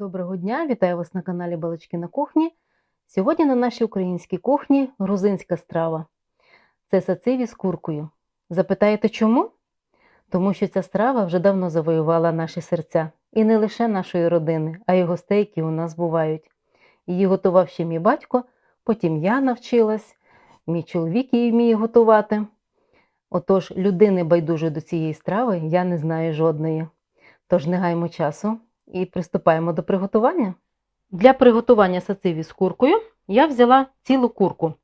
Доброго дня, вітаю вас на каналі Балачки на кухні. Сьогодні на нашій українській кухні грузинська страва. Це сациві з куркою. Запитаєте чому? Тому що ця страва вже давно завоювала наші серця. І не лише нашої родини, а й гостей, які у нас бувають. Її готував ще мій батько, потім я навчилась, мій чоловік її вміє готувати. Отож, людини байдужої до цієї страви я не знаю жодної. Тож не гаймо часу і приступаємо до приготування. Для приготування сациві з куркою я взяла цілу курку.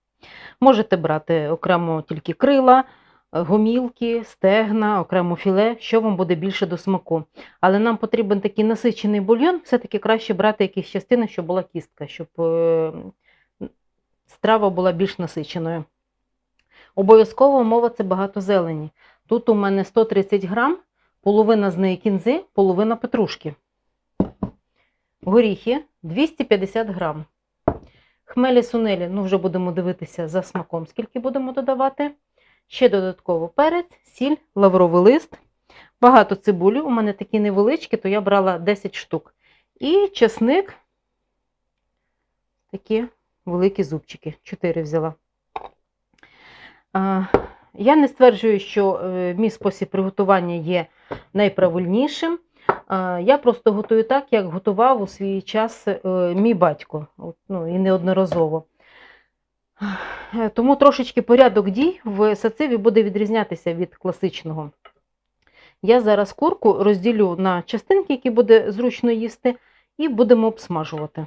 Можете брати окремо тільки крила, гомілки, стегна, окремо філе, що вам буде більше до смаку. Але нам потрібен такий насичений бульйон, все-таки краще брати якісь частини, щоб була кістка, щоб е, страва була більш насиченою. Обов'язково умова це багато зелені. Тут у мене 130 грам, половина з неї кінзи, половина петрушки. Горіхи 250 грам. Хмелі сунелі, ну вже будемо дивитися за смаком, скільки будемо додавати. Ще додатково перець, сіль, лавровий лист. Багато цибулі, у мене такі невеличкі, то я брала 10 штук. І чесник, такі великі зубчики, 4 взяла. Я не стверджую, що е, мій спосіб приготування є найправильнішим. Я просто готую так, як готував у свій час е, мій батько, ну, і неодноразово. Е, Тому трошечки порядок дій в сациві буде відрізнятися від класичного. Я зараз курку розділю на частинки, які буде зручно їсти, і будемо обсмажувати.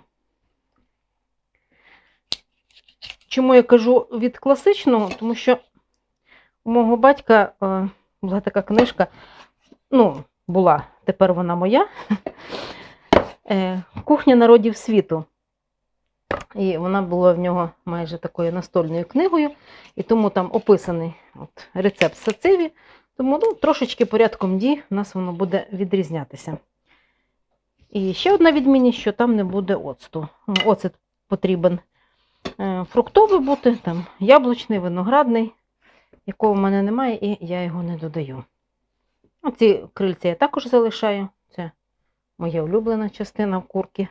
Чому я кажу від класичного? Тому що у мого батька е, була така книжка, ну, була, тепер вона моя. Е, Кухня народів світу. І вона була в нього майже такою настольною книгою, і тому там описаний от, рецепт сациві. Тому ну, трошечки порядком дій у нас воно буде відрізнятися. І ще одна відмінність, що там не буде оцту. Ну, Оцет потрібен е, фруктовий бути, там, яблучний, виноградний, якого в мене немає, і я його не додаю. Оці крильця я також залишаю. Це моя улюблена частина курки.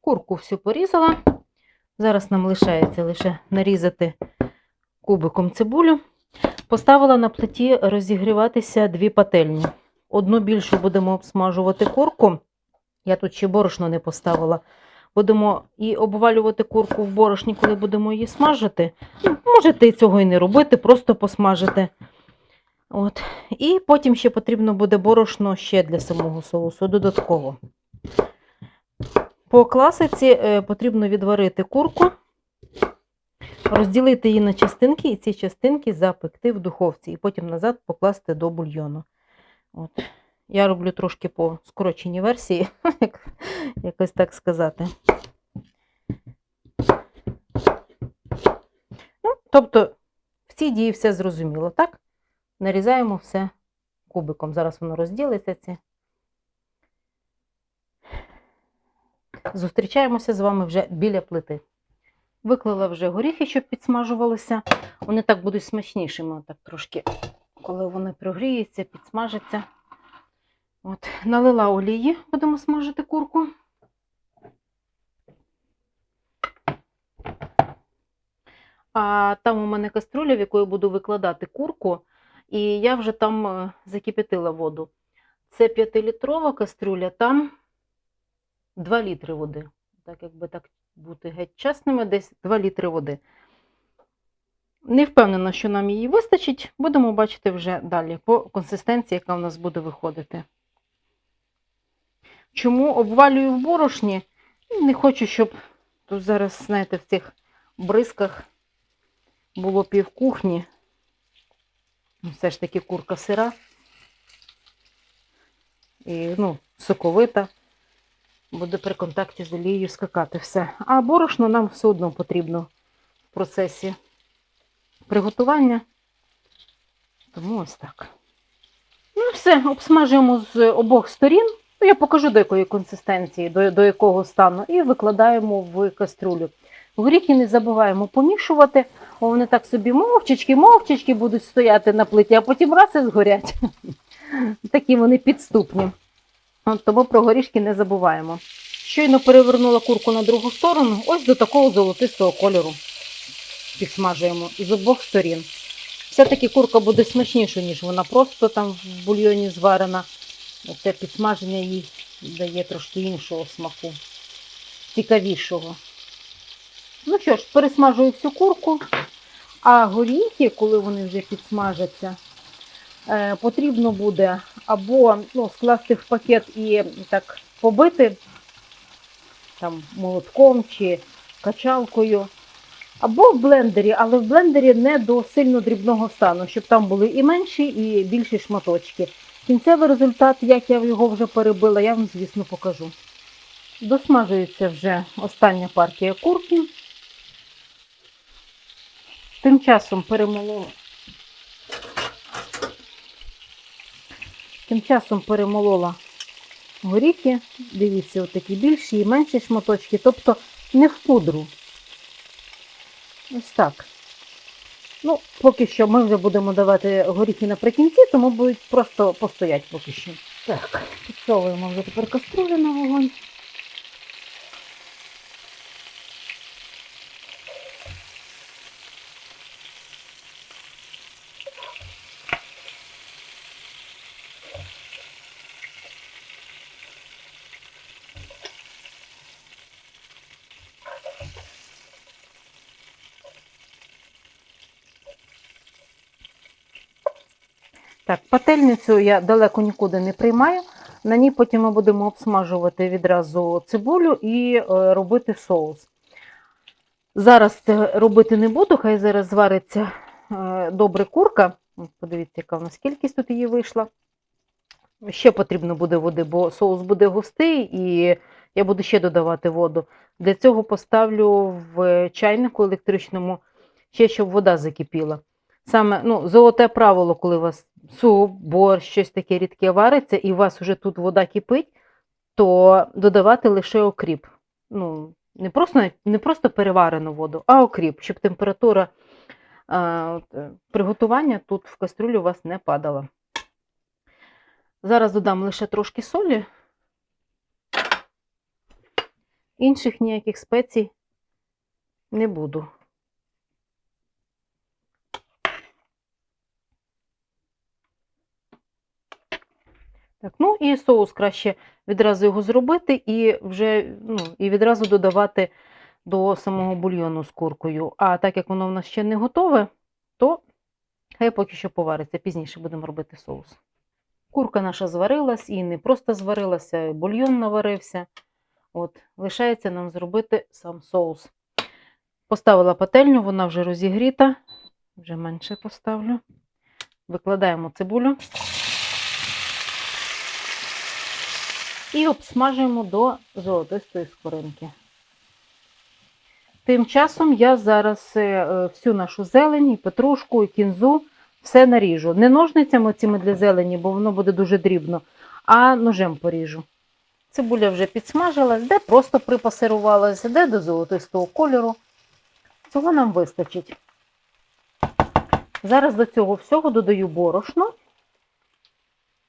Курку всю порізала. Зараз нам лишається лише нарізати кубиком цибулю. Поставила на плиті розігріватися дві пательні. Одну більшу будемо обсмажувати курку. Я тут ще борошно не поставила. Будемо і обвалювати курку в борошні, коли будемо її смажити. Ну, Можете цього і не робити, просто посмажити. От. І потім ще потрібно буде борошно ще для самого соусу додатково. По класиці е, потрібно відварити курку, розділити її на частинки, і ці частинки запекти в духовці, і потім назад покласти до бульйону. От. Я роблю трошки по скороченій версії, як- якось так сказати. Ну, тобто, в цій дії все зрозуміло, так? Нарізаємо все кубиком. Зараз воно розділиться. Ці. Зустрічаємося з вами вже біля плити. Виклала вже горіхи, щоб підсмажувалися. Вони так будуть смачнішими, так трошки, коли вони прогріються, підсмажаться. От, налила олії, будемо смажити курку. А там у мене каструля, в яку я буду викладати курку, і я вже там е, закипятила воду. Це 5-літрова каструля, там 2 літри води. Так, якби так бути геть чесними, десь 2 літри води. Не впевнена, що нам її вистачить. Будемо бачити вже далі по консистенції, яка у нас буде виходити. Чому обвалюю в борошні? Не хочу, щоб тут зараз, знаєте, в цих бризках було пів кухні. Все ж таки курка сира. І, ну, соковита. Буде при контакті з олією скакати все. А борошно нам все одно потрібно в процесі приготування. Тому ось так. Ну, все, обсмажуємо з обох сторін. Ну, Я покажу до якої консистенції, до, до якого стану, і викладаємо в каструлю. Горіхи не забуваємо помішувати, бо вони так собі мовчечки, мовчечки будуть стояти на плиті, а потім раз і згорять. Такі вони підступні. Тому про горішки не забуваємо. Щойно перевернула курку на другу сторону, ось до такого золотистого кольору. Підсмажуємо з обох сторін. Все-таки курка буде смачніша, ніж вона просто там в бульйоні зварена. Це підсмаження їй дає трошки іншого смаку, цікавішого. Ну що ж, пересмажую всю курку, а горіхи, коли вони вже підсмажаться, е, потрібно буде або ну, скласти в пакет і так побити там, молотком чи качалкою, або в блендері, але в блендері не до сильно дрібного стану, щоб там були і менші, і більші шматочки. Кінцевий результат, як я його вже перебила, я вам, звісно, покажу. Досмажується вже остання партія курки. Тим часом перемолола. Тим часом перемолола горіхи. Дивіться, отакі більші і менші шматочки, тобто не в пудру. Ось так. Ну, поки що ми вже будемо давати горіхи наприкінці, тому будуть просто постоять поки що. Так, підсовуємо вже тепер каструлю на вогонь. Так, пательницю я далеко нікуди не приймаю. На ній потім ми будемо обсмажувати відразу цибулю і е, робити соус. Зараз робити не буду, хай зараз звариться е, добре курка. Подивіться, яка в нас кількість тут її вийшла. Ще потрібно буде води, бо соус буде густий і я буду ще додавати воду. Для цього поставлю в чайнику електричному, ще щоб вода закипіла. Саме ну, золоте правило, коли у вас суп, борщ, щось таке рідке вариться, і у вас вже тут вода кипить, то додавати лише окріп. Ну, не просто, не просто переварену воду, а окріп, щоб температура а, е, приготування тут в кастрюлі у вас не падала. Зараз додам лише трошки солі. Інших ніяких спецій не буду. Так, ну і соус краще відразу його зробити і вже ну, і відразу додавати до самого бульйону з куркою. А так як воно в нас ще не готове, то хай поки що повариться. Пізніше будемо робити соус. Курка наша зварилась і не просто зварилася, бульйон наварився. От, лишається нам зробити сам соус. Поставила пательню, вона вже розігріта. Вже менше поставлю. Викладаємо цибулю. І обсмажуємо до золотистої скоринки. Тим часом я зараз е, всю нашу зелень, петрушку, і кінзу все наріжу. Не ножницями цими для зелені, бо воно буде дуже дрібно, а ножем поріжу. Цибуля вже підсмажилась, де просто припасирувалася, де до золотистого кольору. Цього нам вистачить. Зараз до цього всього додаю борошно.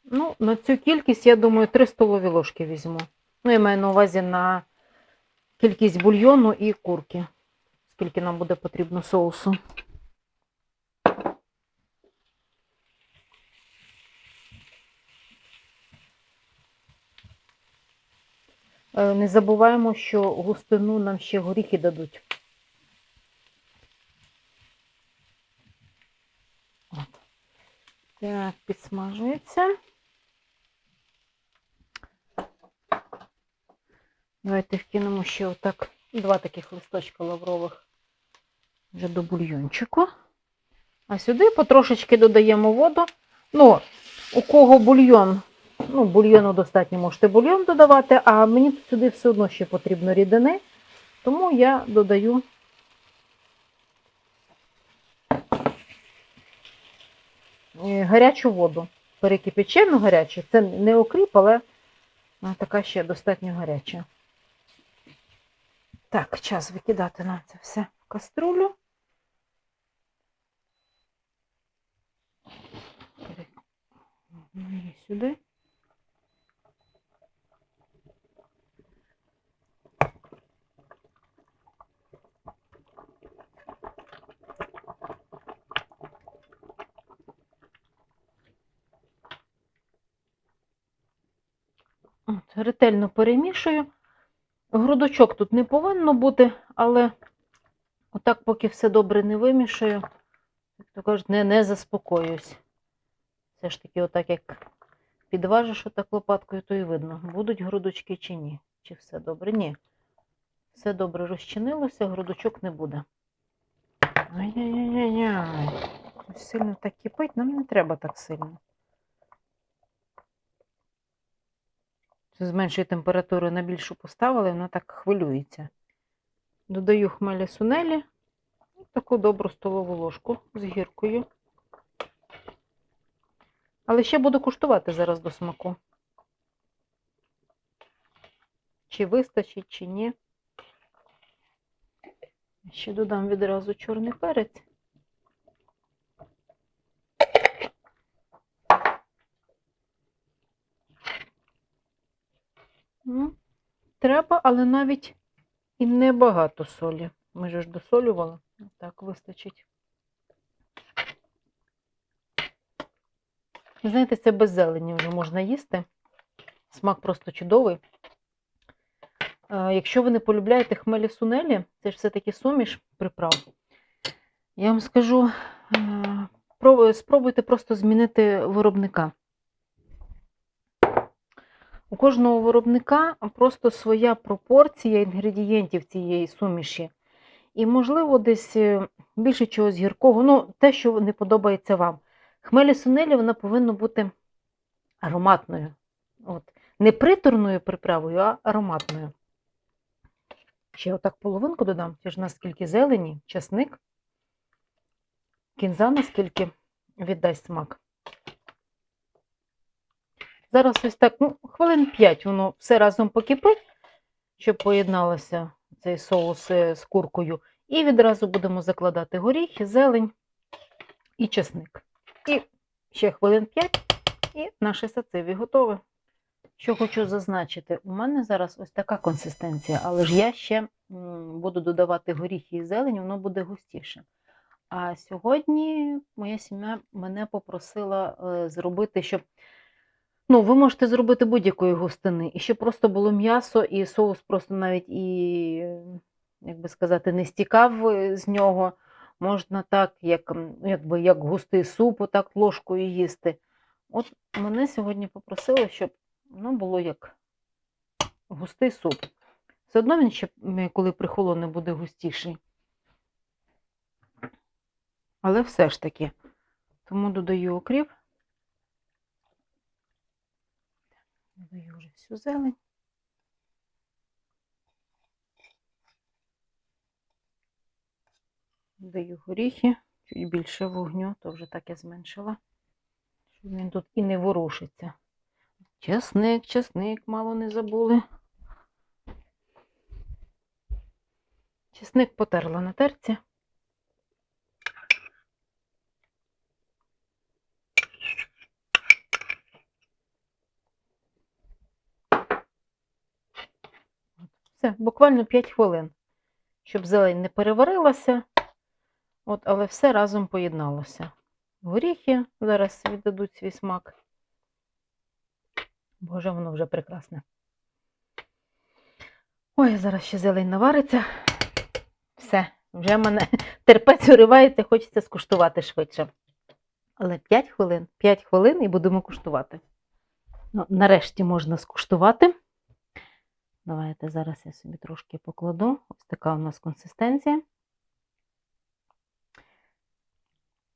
Ну, на цю кількість, я думаю, 3 столові ложки візьму. Ну, я маю на увазі на кількість бульйону і курки. Скільки нам буде потрібно соусу. Е, Не забуваємо, що густину нам ще горіхи дадуть. От. Так, підсмажується. Давайте вкинемо ще отак два таких листочка лаврових вже до бульйончику. А сюди потрошечки додаємо воду. Ну, у кого бульйон, ну, бульйону достатньо можете бульйон додавати, а мені сюди все одно ще потрібно рідини, тому я додаю е, гарячу воду. Перекипячену гарячу. Це не окріп, але така ще достатньо гаряча. Так, час викидати нам це все в каструлю. І сюди. От, Ретельно перемішую. Грудочок тут не повинно бути, але отак, поки все добре не вимішаю, то кажуть, не, не заспокоююсь. Все ж таки, отак як підважиш отак лопаткою, то і видно, будуть грудочки чи ні. Чи все добре? Ні. Все добре розчинилося, грудочок не буде. Ай-яй-яй-яй. Щось Сильно так кипить, нам не треба так сильно. З меншої температури на більшу поставили, воно так хвилюється. Додаю хмелі сунелі, таку добру столову ложку з гіркою. Але ще буду куштувати зараз до смаку. Чи вистачить, чи ні. Ще додам відразу чорний перець. Ну, треба, але навіть і небагато солі. Ми ж досолювали. Так, вистачить. Знаєте, це без зелені вже можна їсти. Смак просто чудовий. Е, Якщо ви не полюбляєте хмелі сунелі, це ж все-таки суміш приправ. Я вам скажу, е, спробуйте просто змінити виробника. У кожного виробника просто своя пропорція інгредієнтів цієї суміші. І, можливо, десь е, більше чогось гіркого, ну, те, що не подобається вам. Хмелі сунелі вона повинна бути ароматною. От. Не приторною приправою, а ароматною. Ще отак половинку додам. Це ж наскільки зелені, часник. Кінза наскільки віддасть смак. Зараз ось так, ну, хвилин 5 воно все разом покипить, щоб поєдналося цей соус е, з куркою. І відразу будемо закладати горіхи, зелень і чесник. І ще хвилин 5, і наше сациві готове. Що хочу зазначити, у мене зараз ось така консистенція, але ж я ще буду додавати горіхи і зелень, воно буде густіше. А сьогодні моя сім'я мене попросила е, зробити, щоб Ну, ви можете зробити будь-якої густини. І щоб просто було м'ясо, і соус просто навіть і, як би сказати, не стікав е, з нього. Можна так, як, ну, якби, як густий суп, отак ложкою їсти. От мене сьогодні попросили, щоб воно було як густий суп. Все одно він ще, коли прихолоне, буде густіший. Але все ж таки. Тому додаю окріп. Додаю вже всю зелень. Даю горіхи, чуть більше вогню, то вже так я зменшила, щоб він тут і не ворушиться. Чесник, чесник, мало не забули. Чесник потерла на терці. Все, буквально 5 хвилин, щоб зелень не переварилася, от, але все разом поєдналося. Горіхи зараз віддадуть свій смак. Боже, воно вже прекрасне. Ой, зараз ще зелень навариться. Все, вже мене терпець уривається, хочеться скуштувати швидше. Але 5 хвилин, 5 хвилин і будемо куштувати. Ну, нарешті можна скуштувати. Давайте зараз я собі трошки покладу. Ось така у нас консистенція.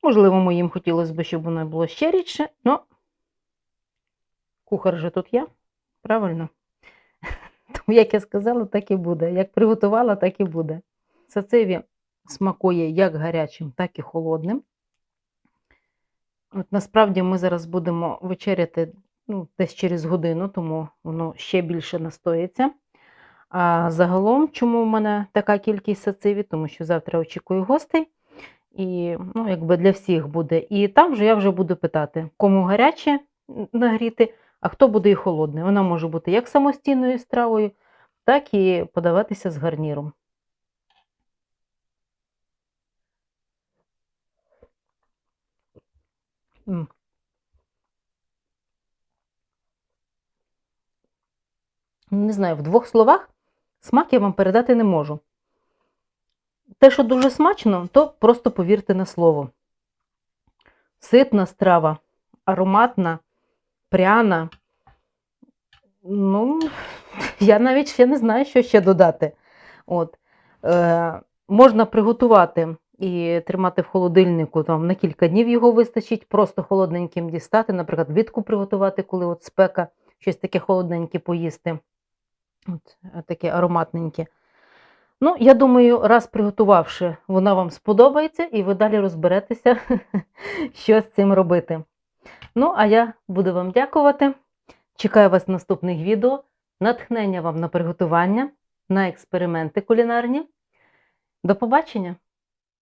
Можливо, моїм хотілося б, щоб воно було ще рідше, але кухар же тут я, правильно? Тому, як я сказала, так і буде. Як приготувала, так і буде. Сацеві смакує як гарячим, так і холодним. От насправді ми зараз будемо вечеряти ну, десь через годину, тому воно ще більше настоїться. А загалом, чому в мене така кількість сациві? Тому що завтра очікую гостей. І ну, якби для всіх буде. І там вже я вже буду питати, кому гаряче нагріти, а хто буде і холодне. Вона може бути як самостійною стравою, так і подаватися з гарніром. М. не знаю, в двох словах смак я вам передати не можу. Те, що дуже смачно, то просто повірте на слово. Ситна страва, ароматна, пряна. Ну, я навіть ще не знаю, що ще додати. От. Е, можна приготувати і тримати в холодильнику там, на кілька днів його вистачить, просто холодненьким дістати, наприклад, влітку приготувати, коли от спека, щось таке холодненьке поїсти. От, такі таке ароматненьке. Ну, я думаю, раз приготувавши, вона вам сподобається, і ви далі розберетеся, що з цим робити. Ну, а я буду вам дякувати. Чекаю вас в наступних відео. Натхнення вам на приготування, на експерименти кулінарні. До побачення!